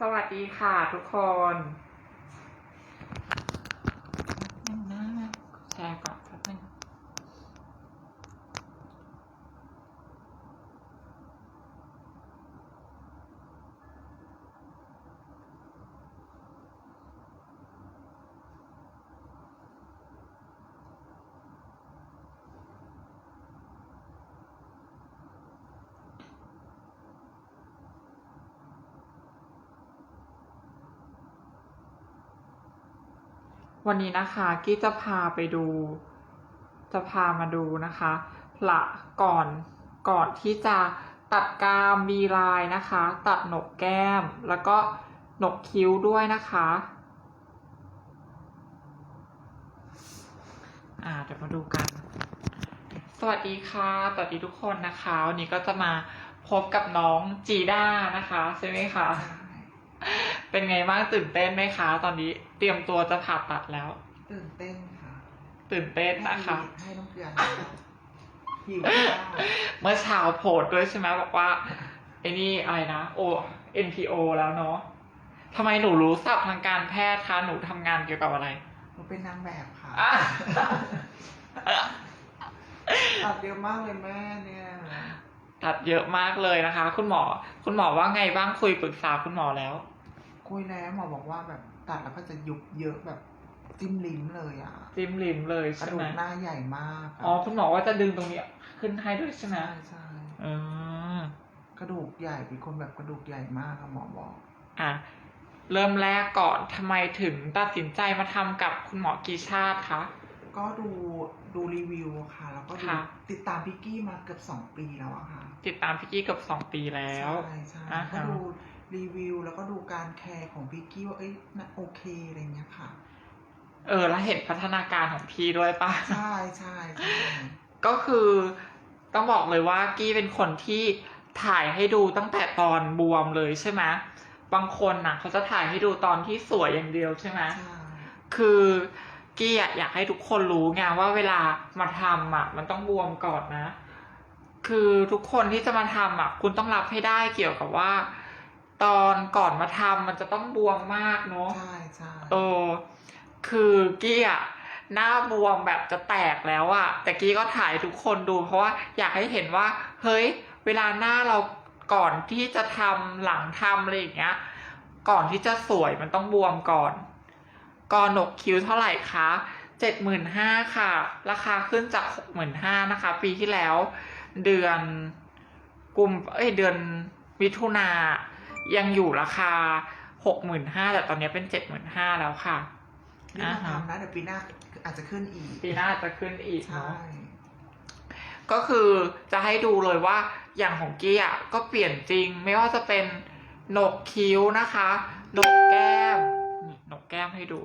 สวัสดีค่ะทุกคนแชร์ก่อน วันนี้นะคะกี้จะพาไปดู จะพามาดูนะคะพละก่อนก่อนที่จะตัดกรามมีลายนะคะ ตัดหนกแก้ม แล้วก็หนกคิ้วด้วยนะคะ อ่าเดี๋ยวมาดูกัน สวัสดีค่ะสวัสดีทุกคนนะคะ วันนี้ก็จะมาพบกับน้องจีด้านะคะ ใช่ไหมคะ เป็นไงบ้างตื่นเต้นไหมคะ ตอนนี้เตรียมตัวจะผ่าตัดแล้ว ตื่นเต้นค่ะตื่นเต้นนะคะ ให้น้องเกลือหิวข้าวเมื่อเช้าโพสต์ด้วยใช่ไหมบอกว่าไอ้นี่อะไรนะโอ NPO แล้วเนาะทำไมหนูรู้ศัพท์ทางการแพทย์คะหนูทำงานเกี่ยวกับอะไรหนูเป็นนางแบบค่ะอะตัดเยอะมากเลยแม่เนี่ยตัดเยอะมากเลยนะคะ คุณหมอ คุณหมอว่าไงบ้างคุยปรึกษาคุณหมอแล้ว คุยแล้วหมอบอกว่าแบบตัดแล้วก็จะยุบเยอะแบบจิ้มลิ้มเลยอะจิ้มลิมเลยกระใช่ดูไหมกหน้าใหญ่มากะอ๋อคุณหมอว่าจะดึงตรงนี้ขึ้นให้ด้วยใช่ไหมใช่ใช่อืมกระดูกใหญ่เป็นคนแบบกระดูกใหญ่มากค่ะหมอบอก อะเริ่มแรกก่อนทำไมถึงตัดสินใจมาทำกับคุณหมอกีชาติคะ ก็ดูดูรีวิวค่ะ แล้วก็ดูค่ะ ติดตามพิกกี้มาเกือบสองปีแล้วอะค่ะติดตามพี่กี้เกับสองปีแล้ว ใช่ใช่อ่าฮะ ก็ดู รีวิว แล้วก็ดูการแคร์ของพิกกี้ว่าเอ้ยน่าโอเคอะไรเงี้ยค่ะ เออ แล้วเห็นพัฒนาการของพี่ด้วยปะใช่ใช่ใช่ก็คือต้องบอกเลยว่ากี้เป็นคนที่ถ่ายให้ดูตั้งแต่ตอนบวมเลยใช่ไหมบางคนน่ะเขาจะถ่ายให้ดูตอนที่สวยอย่างเดียวใช่ไหมใช่คือกี้อะอยากให้ทุกคนรู้ไงว่าเวลามาทำอะ มันต้องบวมก่อนนะ คือทุกคนที่จะมาทำอะ คุณต้องรับให้ได้เกี่ยวกับว่า ตอนก่อนมาทำมันจะต้องบวมมากเนาะใช่ใช่เออ คือกี้อะหน้าบวมแบบจะแตกแล้วอะแต่กี้ก็ถ่ายทุกคนดูเพราะว่าอยากให้เห็นว่า เฮ้ย เวลาหน้าเราก่อนที่จะทำหลังทำอะไรอย่างเงี้ย ก่อนที่จะสวยมันต้องบวมก่อน ก่อนหนกคิ้วเท่าไหร่คะเจ็ดหมื่นห้าค่ะ ราคาขึ้นจากหกหมื่นห้านะคะ ปีที่แล้ว เดือนกุมเอ้ยเดือนมิถุนา ยังอยู่ราคาหกหมื่นห้าแต่ตอนนี้เป็นเจ็ดหมื่นห้าแล้วค่ะนี่มาทำนะเดี๋ยวปีหน้าอาจจะขึ้นอีก ปีหน้าจะขึ้นอีกใช่เนาะก็คือจะให้ดูเลยว่าอย่างของกี้อะก็เปลี่ยนจริง ไม่ว่าจะเป็นหนกคิ้วนะคะหนกแก้มนี่หนกแก้มให้ดู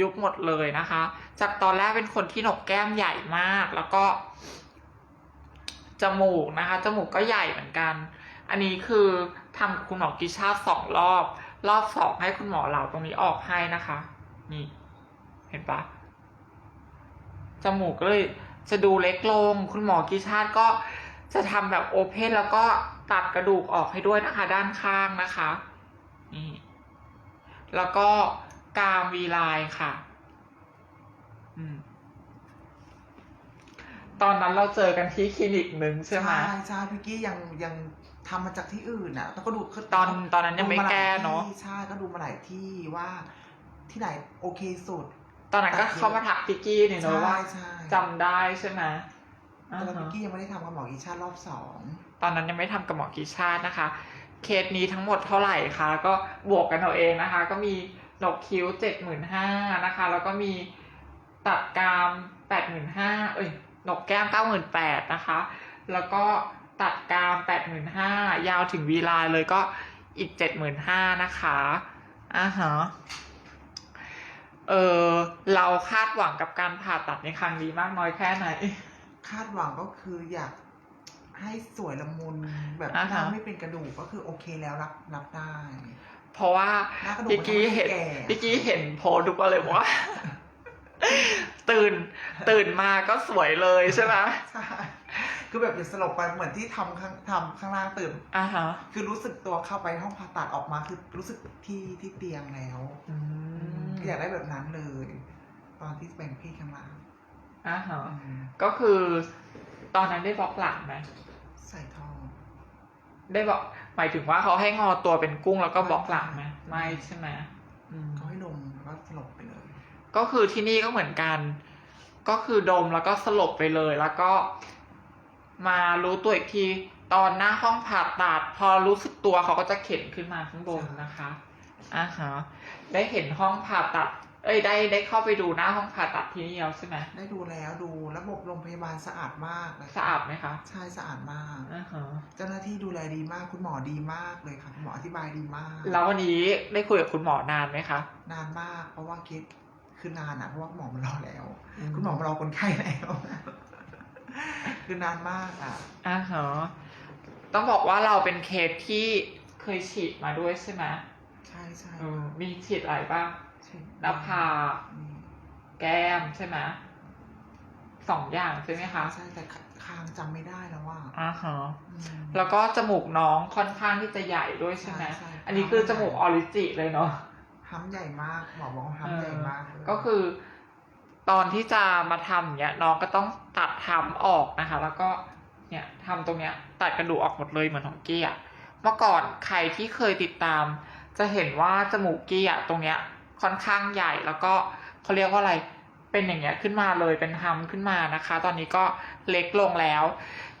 ยุบหมดเลยนะคะ จากตอนแรกเป็นคนที่หนกแก้มใหญ่มากแล้วก็จมูกนะคะจมูกก็ใหญ่เหมือนกัน อันนี้คือทำกับคุณหมอกิชาสองรอบ รอบสองให้คุณหมอเหล่าตรงนี้ออกให้นะคะ นี่ เห็นปะจมูกก็เลยจะดูเล็กลง คุณหมอกิชาติก็จะทำแบบโอเพนแล้วก็ตัดกระดูกออกให้ด้วยนะคะ ด้านข้างนะคะ นี่ แล้วก็กามวีไลน์ค่ะ อืมตอนนั้นเราเจอกันที่คลินิกหนึ่งใช่ไหมใช่ใช่พิกกี้ยังยัง ทำมาจากที่อื่นอะแล้วก็ดูตอนตอนนั้นยังไม่ดูาหลแก้เนอะ ที่ใช่ก็ดูมาหลายที่ว่าที่ไหนโอเคสุด ตอนนั้นก็เข้ามาถักพิกกี้เนี่ยเนอะใช่ว่าใช่จำได้ใช่ไหมแต่ว่าอ่าพิฮะกกี้ยังไม่ได้ทำกับหมออีชาติรอบสอง ตอนนั้นยังไม่ทำกับหมอกีชาตินะคะ เคสนี้ทั้งหมดเท่าไหร่คะ ก็บวกกันเอาเองนะคะ ก็มีหนกคิ้วเจ็ดหมื่นห้านะคะ แล้วก็มีตัดกรามแปดหมื่นห้าเอ้ยหนกแก้มเก้าหมื่นแปดนะคะ แล้วก็ ตัดกรามแปดหมื่นห้ายาวถึงวีไลน์เลยก็อีกเจ็ดหมื่นห้านะคะอ่าฮะเออเราคาดหวังกับการผ่าตัดในครั้งนี้มากน้อยแค่ไหน คาดหวังก็คืออยากให้สวยละมุนแบบอ่าหฮะน้าไม่เป็นกระดูกก็คือโอเคแล้วรับรับได้ เพราะว่าหน้ากระดูกพี่กี้มันทำให้เห็นแก่พี่กี้เห็นโพสต์ทุกคนเลยว่าตื่นตื่นมาก็สวยเลยใช่ไหมใช่ คือแบบอย่าสลบไปเหมือนที่ทำข้างทำข้างล่างตื่น อ่าฮะคือรู้สึกตัวเข้าไปห้องผ่าตัดออกมาคือรู้สึกที่ที่เตียงแล้วอืมอยากได้แบบนั้นเลย ตอนที่แบ่งพี่ข้างล่างอ่าฮะอืมก็คือตอนนั้นได้บล็อกหลังไหมใส่ทอง ได้บอกหมายถึงว่าเขาให้งอตัวเป็นกุ้งแล้วก็บล็อกหลังไหมไม่ใช่ไหมอืม เขาให้ดมแล้วก็สลบไปเลย ก็คือที่นี่ก็เหมือนกัน ก็คือดมแล้วก็สลบไปเลย แล้วก็ มารู้ตัวอีกทีตอนหน้าห้องผ่าตัดพอรู้สึกตัวเขาก็จะเข็นขึ้นมาข้างบนนะคะอ่าฮะได้เห็นห้องผ่าตัด เอ้ยได้ได้เข้าไปดูหน้าห้องผ่าตัดที่นี่แล้วใช่ไหมได้ดูแล้วดูระบบโรงพยาบาลสะอาดมากเลยสะอาดไหมคะใช่สะอาดมากอ่าฮะเจ้าหน้าที่ดูแลดีมากคุณหมอดีมากเลยค่ะคุณหมออธิบายดีมากแล้ววันนี้ได้คุยกับคุณหมอนานไหมคะนานมาก เพราะว่าเคสคือนานอะเพราะว่าหมอมารอแล้ว คุณหมอมารอคนไข้แล้ว คือนานมากอะอ่าฮะต้องบอกว่าเราเป็นเคสที่เคยฉีดมาด้วยใช่ไหมใช่ใช่เออมีฉีดอะไรบ้างใช่หน้าผากอืมแก้มใช่ไหมสองอย่างใช่ไหมคะใช่แต่คางจำไม่ได้แล้วว่าอ่าฮะอืมแล้วก็จมูกน้องค่อนข้างที่จะใหญ่ด้วยใช่ไหมใช่ใช่อันนี้คือจมูกออริจิเลยเนาะห้ำใหญ่มากหมอบอกว่าห้ำใหญ่มากเลยก็คือ ตอนที่จะมาทำเนี้ยน้องก็ต้องตัดทำออกนะคะ แล้วก็เนี่ยทำตรงเนี้ยตัดกระดูกออกหมดเลยเหมือนของเกี้อะเมื่อก่อนใครที่เคยติดตาม จะเห็นว่าจมูกเกี้อะตรงเนี้ยค่อนข้างใหญ่แล้วก็เขาเรียกว่าอะไรเป็นอย่างเงี้ยขึ้นมาเลยเป็นทำขึ้นมานะคะ ตอนนี้ก็เล็กลงแล้ว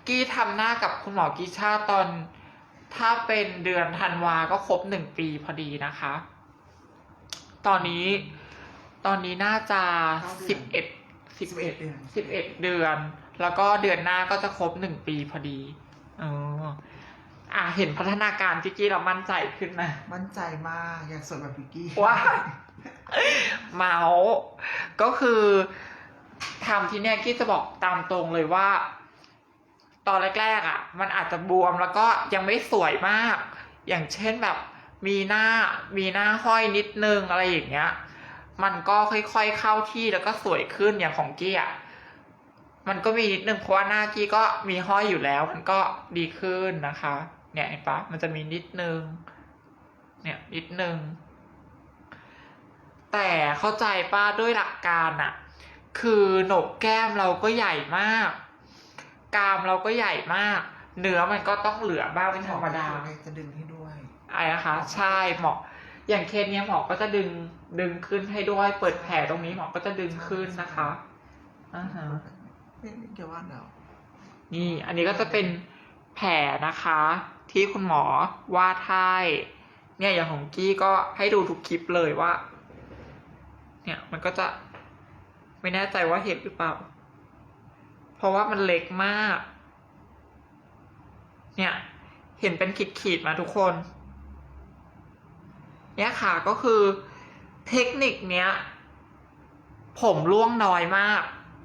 กี้ทำหน้ากับคุณหมอกีชาตอนถ้าเป็นเดือนธันวาก็ครบหนึ่งปีพอดีนะคะ ตอนนี้ ตอนนี้น่าจะสิบเอ็ดสิบเอ็ดเดือนสิบเอ็ดเดือน แล้วก็เดือนหน้าก็จะครบหนึ่งปีพอดีเอออะเห็นพัฒนาการจิกกี้เรามั่นใจขึ้นไหมมั่นใจมาก อยากสวยแบบพิกกี้ว้าเมาส์ก็คือทำที่เนี่ยกี้จะบอกตามตรงเลยว่า ตอนแรกๆอะ มันอาจจะบวมแล้วก็ยังไม่สวยมาก อย่างเช่นแบบมีหน้ามีหน้าห้อยนิดนึงอะไรอย่างเงี้ย มันก็ค่อยๆเข้าที่แล้วก็สวยขึ้นอย่างของกี้อะมันก็มีนิดนึงเพราะว่าหน้ากี้ก็มีห้อยอยู่แล้ว มันก็ดีขึ้นนะคะ เนี่ยเห็นปะมันจะมีนิดนึง เนี่ยนิดนึง แต่เข้าใจป้าด้วยหลักการอะคือโหนกแก้มเราก็ใหญ่มากกรามเราก็ใหญ่มาก เนื้อมันก็ต้องเหลือบ้างเป็นธรรมดาจะดึงให้ด้วยอะไรนะคะ ใช่หมอ อย่างเคสเนี้ยหมอก็จะดึงดึงขึ้นให้ด้วย เปิดแผลตรงนี้หมอก็จะดึงขึ้นนะคะอ่าฮะนี่นี่เกี่ยวว่าเดี๋ยวนี่อันนี้ก็จะเป็นแผลนะคะ ที่คุณหมอวาดให้เนี่ยอย่างของกี้ก็ให้ดูทุกคลิปเลยว่า เนี่ยมันก็จะไม่แน่ใจว่าเห็นหรือเปล่า เพราะว่ามันเล็กมาก เนี่ย เห็นเป็นขีดๆมาทุกคน เนี่ยค่ะก็คือเทคนิคเนี้ย ผมร่วงน้อยมาก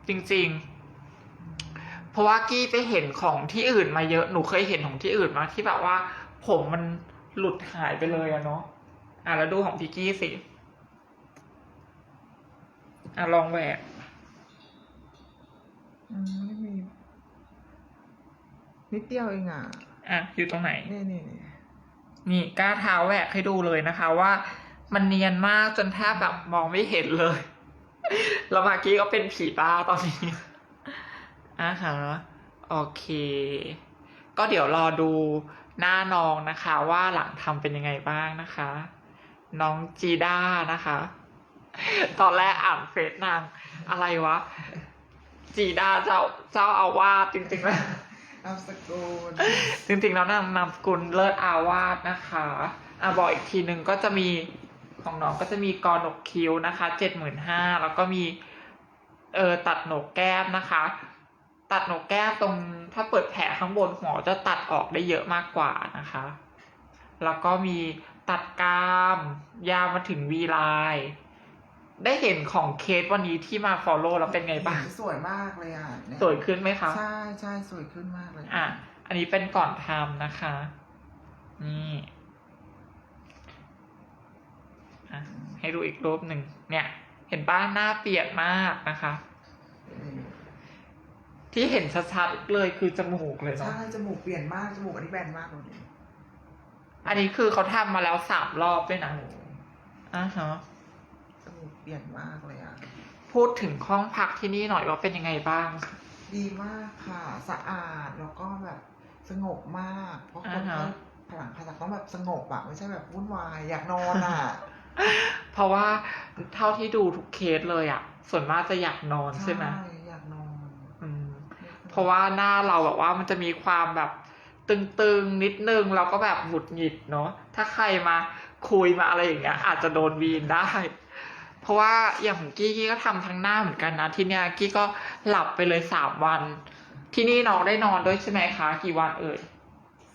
จริงๆ เพราะว่ากี้ไปเห็นของที่อื่นมาเยอะหนูเคยเห็นของที่อื่นมาที่แบบว่า ผมมันหลุดหายไปเลยอะเนาะอะแล้วดูของพี่กี้สิอะลองแหวกอืมไม่มีนิดเดียวเองอะ อะ อยู่ตรงไหน นี่นี่นี่ นี่กล้าเท้าแหวกให้ดูเลยนะคะว่ามันเนียนมากจนแทบแบบมองไม่เห็นเลย แล้วมากกี้ก็เป็นผีบ้าตอนนี้อ่าฮะโอเค ก็เดี๋ยวรอดูหน้าน้องนะคะ ว่าหลังทำเป็นยังไงบ้างนะคะ น้องจีด้านะคะ ตอนแรกอ่านเฟซนางอะไรวะ จีด้าเจ้าเจ้าอาวาสจริงๆแล้ว นามสกุลจริงๆแล้วนามนามสกุลเลิศอาวาสนะคะอะบอกอีกทีหนึ่งก็จะมีของน้องก็จะมีกอหนกคิ้วนะคะเจ็ดหมื่นห้าแล้วก็มีเออตัดหนกแก้มนะคะ ตัดหนกแก้มตรงถ้าเปิดแผลข้างบนหัวจะตัดออกได้เยอะมากกว่านะคะ แล้วก็มีตัดกราม ยาวมาถึงวีไลน์ ได้เห็นของเคสวันนี้ที่มาฟอลโล่แล้วเป็นไงบ้าง สวยมากเลยอะเนี่สวยขึ้นไหมคะ ใช่ใช่สวยขึ้นมากเลยอะ อันนี้เป็นก่อนทำนะคะ นี่อะให้ดูอีกรูปหนึ่ง เนี่ย เห็นป้าหน้าเปลี่ยนมากนะคะนี่ที่เห็นชัดๆเลยคือจมูกเลยเนาะ ใช่จมูกเปลี่ยนมากจมูกอันนี้แบนมากเลยอันนี้คือเขาทำมาแล้วสามรอบด้วยนะอ่าฮะจมูก เปลี่ยนมากเลยอะพูดถึงห้องพักที่นี่หน่อยว่าเป็นยังไงบ้าง ดีมากค่ะ สะอาดแล้วก็แบบสงบมาก เพราะคนอ่าไข้ฮะผลังผ่าตัดต้องแบบสงบอะไม่ใช่แบบวุ่นวายอยากนอนอะเพราะว่าเท่าที่ดูทุกเคสเลยอะส่วนมากจะอยากนอนใช่ไหมอยากนอนอืมเพราะว่าหน้าเราแบบว่ามันจะมีความแบบตึงๆนิดนึงเราก็แบบหงุดหงิดเนาะถ้าใครมาคุยมาอะไรอย่างเงี้ย อาจจะโดนวีนได้ เพราะว่าอย่างของกี้กี้ก็ทำทั้งหน้าเหมือนกันนะที่เนี้ยกี้ก็หลับไปเลยสามวัน ที่นี่น้องได้นอนด้วยใช่ไหมคะ กี่วันเอ่ย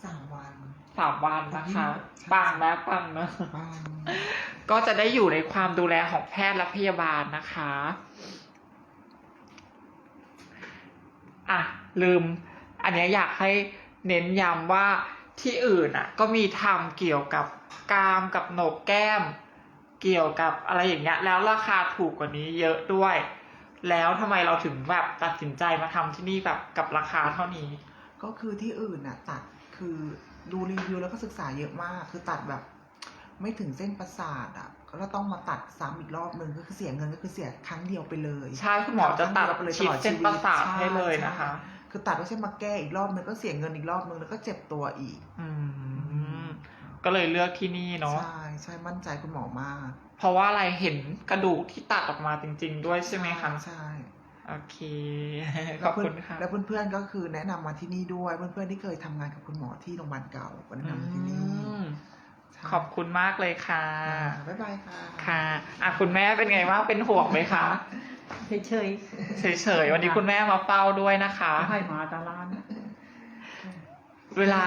สามวันสามวันนะคะใช่ปังแล้วปังเนอะบ้างก็จะได้อยู่ในความดูแลของแพทย์และพยาบาลนะคะอะลืม อันเนี้ยอยากให้เน้นย้ำว่าที่อื่นอะ ก็มีทำเกี่ยวกับกรามกับโหนกแก้ม เกี่ยวกับอะไรอย่างเงี้ยแล้วราคาถูกกว่านี้เยอะด้วย แล้วทำไมเราถึงแบบตัดสินใจมาทำที่นี่แบบกับราคาเท่านี้ ก็คือที่อื่นน่ะตัดคือดูรีวิวแล้วก็ศึกษาเยอะมาก คือตัดแบบ ไม่ถึงเส้นประสาทอะก็ต้องมาตัดซ้ำอีกรอบหนึ่งก็คือเสียเงินก็คือเสียครั้งเดียวไปเลยใช่คุณหมอจะตัดครั้งเยวไปเลยชิดตลอเส้นประสาทให้เลยใช่นะคะใช่คือตัดไม่ใช่มาแก้อีกรอบนึงก็เสียเงินอีกรอบนึงแล้วก็เจ็บตัวอีก อืมก็เลยเลือกที่นี่เนาะใช่ ใช่มั่นใจคุณหมอมาก เพราะว่าอะไรเห็นกระดูกที่ตัดออกมาจริง ๆ ด้วยใช่ไหมคะใช่โอเคขอบคุณค่ะแล้วเพื่อนๆก็คือแนะนำมาที่นี่ด้วยเพื่อนๆที่เคยทำงานกับคุณหมอที่โรงพยาบาลเก่าก็แนะนำมาที่นี่อืมใช่ขอบคุณมากเลยค่ะอ่าบ๊ายบายค่ะ ค่ะอะคุณแม่เป็นไงบ้าง เป็นห่วงไหมคะ เฉยเฉยๆวันนี้คุณแม่มาเฝ้าด้วยนะคะๆให้มาตาลาน เวลา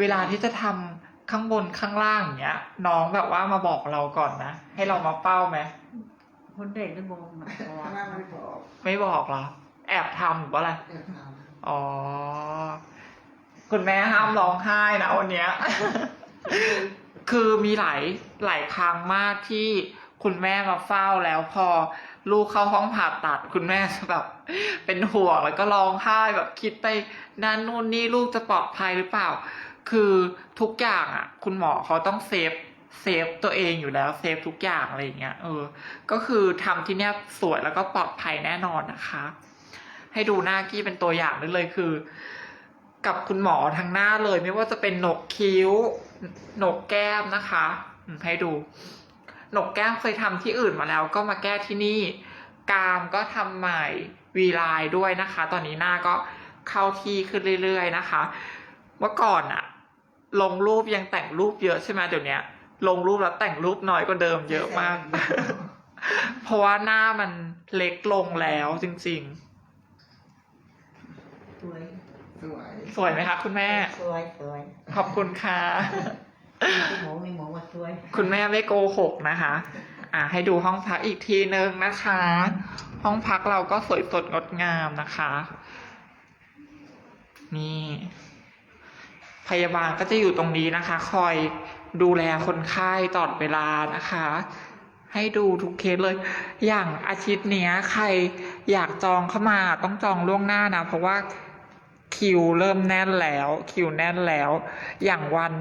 เวลาที่จะทำ ข้างบนข้างล่างอย่างเงี้ย น้องแบบว่ามาบอกเราก่อนนะ ให้เรามาเฝ้าไหมคนเด็กได้บอกนะเพราะว่าข้างล่างไม่บอกไม่บอกเหรอ แอบทำหรือว่าอะไรแอบถามอ๋อ คุณแม่ห้ามร้องไห้นะวันเนี้ย คือมีหลายหลายครั้งมากที่คุณแม่มาเฝ้าแล้วพอลูกเข้าห้องผ่าตัด คุณแม่จะแบบ เป็นห่วงแล้วก็ร้องไห้แบบคิดไปนั่นนู่นนี่ลูกจะปลอดภัยหรือเปล่า คือทุกอย่างอะ คุณหมอเขาต้องเซฟเซฟตัวเองอยู่แล้วเซฟทุกอย่างอะไรอย่างเงี้ยเออ ก็คือทำที่เนี้ยสวยแล้วก็ปลอดภัยแน่นอนนะคะ ให้ดูหน้ากี้เป็นตัวอย่างได้เลยคือ กับคุณหมอทางหน้าเลย ไม่ว่าจะเป็นหนกคิ้วหนกแก้มนะคะให้ดูหนกแก้มเคยทำที่อื่นมาแล้ว ก็มาแก้ที่นี่กรามก็ทำใหม่วีไลน์ด้วยนะคะ ตอนนี้หน้าก็เข้าที่ขึ้นเรื่อย ๆ นะคะ เมื่อก่อนอะ ลงรูปยังแต่งรูปเยอะใช่ไหมเดี๋ยวเนี้ยลงรูปแล้วแต่งรูปน้อยกว่าเดิมเยอะมาก เพราะว่าหน้ามันเล็กลงแล้วจริง สวยสวยๆ สวยไหมคะคุณแม่ สวยสวยขอบคุณค่ะ มีหมอมีหมอว่าสวยคุณแม่ไม่โกหกนะคะ อ่าให้ดูห้องพักอีกทีนึงนะคะ ห้องพักเราก็สวยสดงดงามนะคะ นี่ พยาบาลก็จะอยู่ตรงนี้นะคะ คอยดูแลคนไข้ตลอดเวลานะคะ ให้ดูทุกเคสเลย อย่างอาทิตย์เนี้ย ใครอยากจองเข้ามาต้องจองล่วงหน้านะ เพราะว่าคิวเริ่มแน่นแล้ว คิวแน่นแล้ว อย่างวัน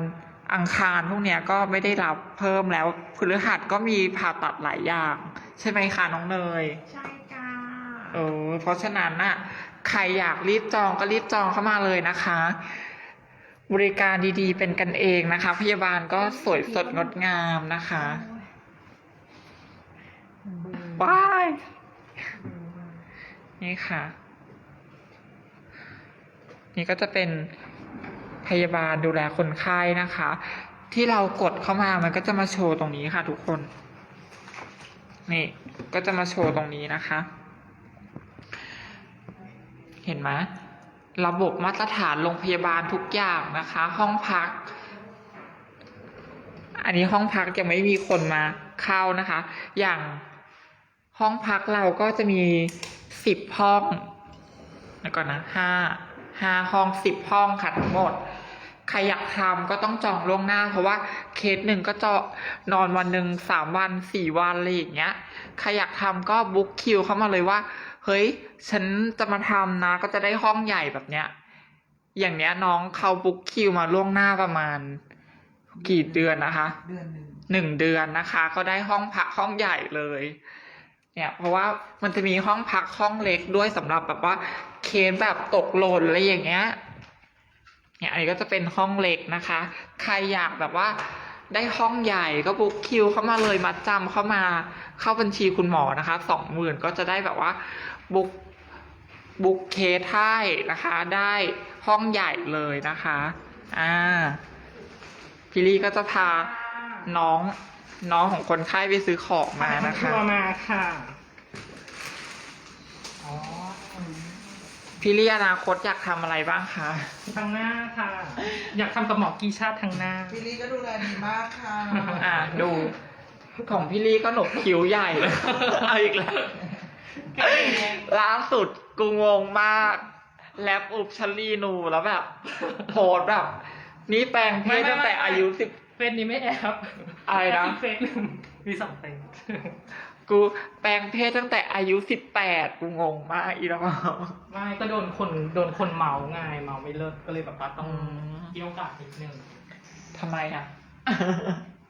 อังคารพวกเนี้ยก็ไม่ได้รับเพิ่มแล้วพฤหัสก็มีผ่าตัดหลายอย่าง ใช่ไหมคะน้องเนย ใช่จ้าเออเพราะฉะนั้นน่ะ ใครอยากรีบจองก็รีบจองเข้ามาเลยนะคะ บริการดีๆ เป็นกันเองนะคะ พยาบาลก็สวยสดงดงามนะคะว้ายนี่ค่ะ นี่ก็จะเป็นพยาบาลดูแลคนไข้นะคะ ที่เรากดเข้ามามันก็จะมาโชว์ตรงนี้ค่ะ ทุกคน นี่ก็จะมาโชว์ตรงนี้นะคะ เห็นไหม ระบบมาตรฐานโรงพยาบาลทุกอย่างนะคะ ห้องพัก อันนี้ห้องพักยังไม่มีคนมาเข้านะคะ อย่างห้องพักเราก็จะมีสิบห้องแล้วก่อนนะห้าห้าห้องสิบห้องค่ะทั้งหมดใครอยากทำก็ต้องจองล่วงหน้า เพราะว่าเคสหนึ่งก็จะนอนวันหนึ่งสามวันสี่วันอะไรอย่างเงี้ยใครอยากทำก็บุ๊กคิวเข้ามาเลยว่า เฮ้ย ฉันจะมาทำนะ ก็จะได้ห้องใหญ่แบบเนี้ย อย่างเนี้ยน้องเขาบุ๊กคิวมาล่วงหน้าประมาณ กี่เดือนนะคะ เดือนหนึ่งหนึ่งเดือนนะคะ ก็ได้ห้องพักห้องใหญ่เลย เนี่ย เพราะว่ามันจะมีห้องพักห้องเล็กด้วยสำหรับแบบว่าเคสแบบตกหล่นอะไรอย่างเงี้ย เนี่ยอันนี้ก็จะเป็นห้องเล็กนะคะ ใครอยากแบบว่าได้ห้องใหญ่ก็บุ๊กคิวเข้ามาเลยมาจำเข้ามาเข้าบัญชีคุณหมอนะคะสองหมื่นก็จะได้แบบว่า บุ๊กบุ๊กเคสให้นะคะ ได้ห้องใหญ่เลยนะคะ อ่า พี่ลี่ก็จะพาน้องน้องของคนไข้ไปซื้อของมานะคะทัวร์มาค่ะอ๋ออืมพี่ลี่อนาคตอยากทำอะไรบ้างคะ ทางหน้าค่ะ อยากทำกับหมอกีชาติทางหน้า พี่ลี่ก็ดูแลดีมากค่ะ อ่าดู ของพี่ลี่ก็หนกคิ้วใหญ่เลยเอาอีกแล้ว ล่าสุดกูงงมาก แลบอุบชัลลีนูแล้วแบบ โพสต์แบบ นี่แปลงเพศตั้งแต่อายุสิบ เฟซนี้ไม่แอบอะไรนะแบอีกเฟซหนึ่งมีสองเฟซกูแปลงเพศตั้งแต่อายุสิบแปดกูงงมากอีแล้วไม่ก็โดนคนโดนคนเมาไงเมาไม่เลิกก็เลยแบบว่าต้องอืมเกี่ยวกาดนิดนึง ทำไมอะ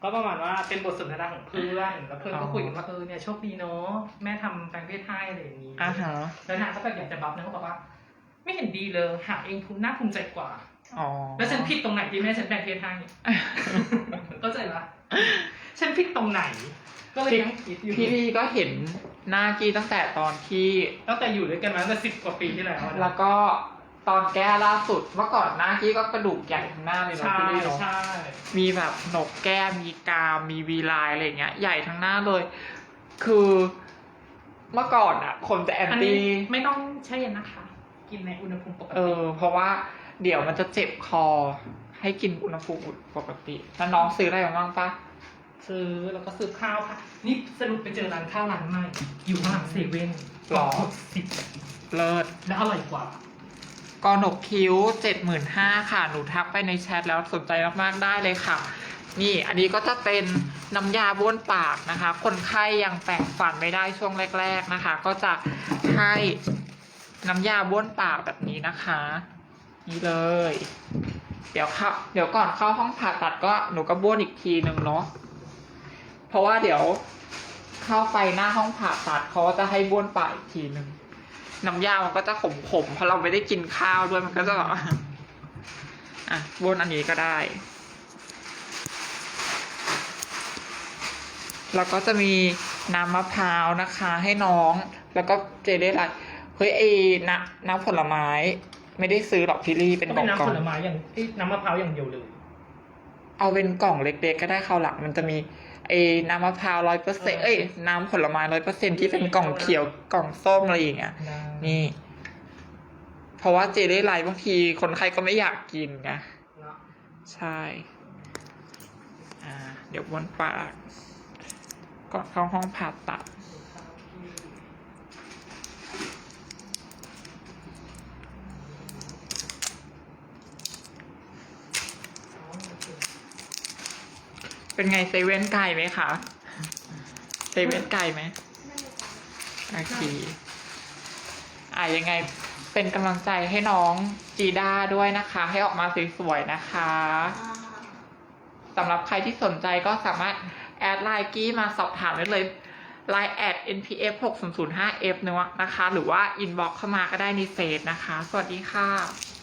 ก็ประมาณว่าเป็นบทสนทนาของเพื่อนแล้วเพื่อนอ๋ก็อคุยกันว่าเออเนี่ยโชคดีเนาะแม่ทำแปลงเพศให้อะไรอย่างนี้อ่าฮะแล้วนางก็แบบอยากจะบัฟนางก็บอกว่า ไม่เห็นดีเลยหาเองภูมิน่าภูมิใจกว่า อ๋อแล้วฉันผิดตรงไหนที่แม่ฉันแปลงเพศให้เข้าใจปะฉันผิดตรงไหน ก็เลยยังคิดอยู่พี่ลี่ก็เห็นหน้ากี้ตั้งแต่ตอนที่ ตั้งแต่อยู่ด้วยกันมาตั้งแต่สิบกว่าปีที่แล้วนะ แล้วก็ ตอนแก้ล่าสุดเมื่อก่อนหน้ากี้ก็กระดูกใหญ่ทั้งหน้าเลยเนาะใช่พี่ลี่เนาะ ใช่ มีแบบหนกแก้มมีกรามมีวีไลน์อะไรเงี้ย ใหญ่ทั้งหน้าเลย คือเมื่อก่อนอะคนจะแอนอันนี้ตี้ไม่ต้องแช่เย็นนะคะ กินในอุณหภูมิปกเอติอ เพราะว่าเดี๋ยวมันจะเจ็บคอ ให้กินอุณหภูมิปกติ แล้วน้องซื้ออะไรมาบ้างปะซื้อแล้วก็ซื้อข้าวค่ะ นี่สรุปไปเจอร้านข้าวร้านใหม่ อยู่ข้างหลังเซเว่นหรอสิบเลิศ และอร่อยกว่า กอหนกคิ้วเจ็ดหมื่นห้าค่ะ หนูทักไปในแชทแล้วสนใจมากๆได้เลยค่ะ นี่อันนี้ก็จะเป็นน้ำยาบ้วนปากนะคะ คนไข้ยังแปรงฟันไม่ได้ช่วงแรก ๆนะคะ ก็จะให้น้ำยาบ้วนปากแบบนี้นะคะ นี่เลย เดี๋ยวเข้าเดี๋ยวก่อนเข้าห้องผ่าตัดก็หนูก็บ้วนอีกทีหนึ่งเนาะเพราะว่าเดี๋ยวเข้าไปหน้าห้องผ่าตัดเขาจะให้บ้วนปากอีกทีหนึ่ง น้ำยามันก็จะขมๆเพราะเราไม่ได้กินข้าวด้วยมันก็จะแบบว่าอะบนอันนี้ก็ได้ แล้วก็จะมีน้ำมะพร้าวนะคะ ให้น้อง แล้วก็เจเล่ไรเฮ้ยไอ้น้ำน้ำผลไม้ ไม่ได้ซื้อหรอกพี่ลี่เป็นก็กเป็นล่องน้ำผลไม้อย่างเอ้ยน้ำมะพร้าวอย่างเดียวเลยๆเอาเป็นกล่องเล็กๆก็ได้คราวหลังมันจะมีไอ้น้ำมะพร้าวร้อยเปอร์เซ็นต์เอ้ยน้ำผลไม้ร้อยเปอร์เซ็นที่เป็นกล่องเขียวกล่องส้มอะไรอย่างเงี้ย นี่ เพราะว่าเจได้ไลฟ์บางทีคนไข้ก็ไม่อยากกินไงเนาะใช่อ่าเดี๋ยววนปากก่อนเข้าห้องผ่าตัดเป็นไงเซเว่นไกลไหมคะ เซเว่นไกลไหมโอเคอะ ยังไงเป็นกำลังใจให้น้องจีด้าด้วยนะคะ ให้ออกมาสวยๆนะคะสำหรับใครที่สนใจก็สามารถแอดไลน์กี้มาสอบถามได้เลย l i น์แอด npf 6 0 0 5 f นอะนะคะ หรือว่าอินบ็อกเข้ามาก็ได้ในเฟซนะคะ สวัสดีค่ะ